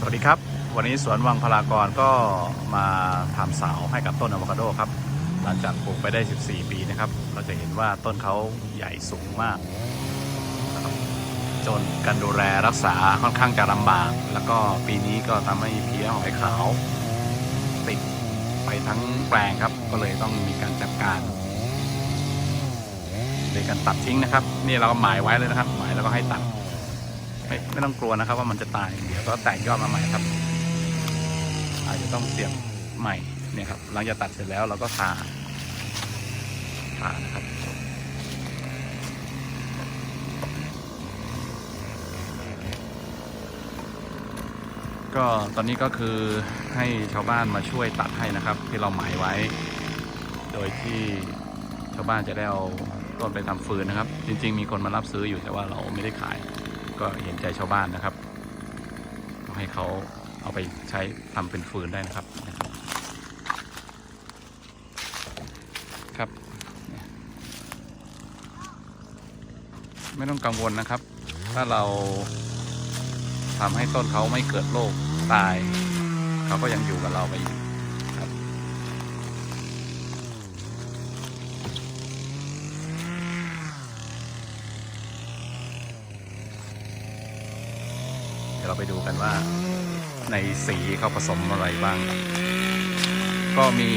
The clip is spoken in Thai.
สวัสดีครับ วันนี้สวนวังพลากรก็มาทำเสาให้กับต้นอะโวคาโดครับหลังจากปลูกไปได้ 14 ปีนะครับ เราจะเห็นว่าต้นเขาใหญ่สูงมาก จนการดูแลรักษาค่อนข้างจะลำบาก แล้วก็ปีนี้ก็ทำให้เพี้ยหอยขาว ติดไปทั้งแปลงครับ ก็เลยต้องมีการจัดการโดยการตัดทิ้งนะครับ นี่เราหมายไว้เลยนะครับ หมายแล้วก็ให้ตัด ไม่ไม่ต้องกลัวนะครับ ว่ามันจะตายเดี๋ยวก็แตกยอดมาใหม่ครับ อาจจะต้องเสียบใหม่เนี่ยครับหลังจากตัดเสร็จแล้วเราก็ทาทานะครับก็ตอนนี้ก็คือให้ชาวบ้านมาช่วยตัดให้นะครับ ที่เราหมายไว้ โดยที่ชาวบ้านจะได้เอาต้นไปทำฟืนนะครับ จริง ๆ มีคนมารับซื้ออยู่แต่ว่าเราไม่ได้ขาย ก็เห็นใจชาวบ้านนะครับ ให้เขาเอาไปใช้ทำเป็นฟืนได้นะครับ ครับ ไม่ต้องกังวลนะครับ ถ้าเราทำให้ต้นเขาไม่เกิดโรคตาย เขาก็ยังอยู่กับเราไปอีกครับ เดี๋ ยวเราไปดูกันว่าในสีเขาผสมอะไรบ้าง ก็มี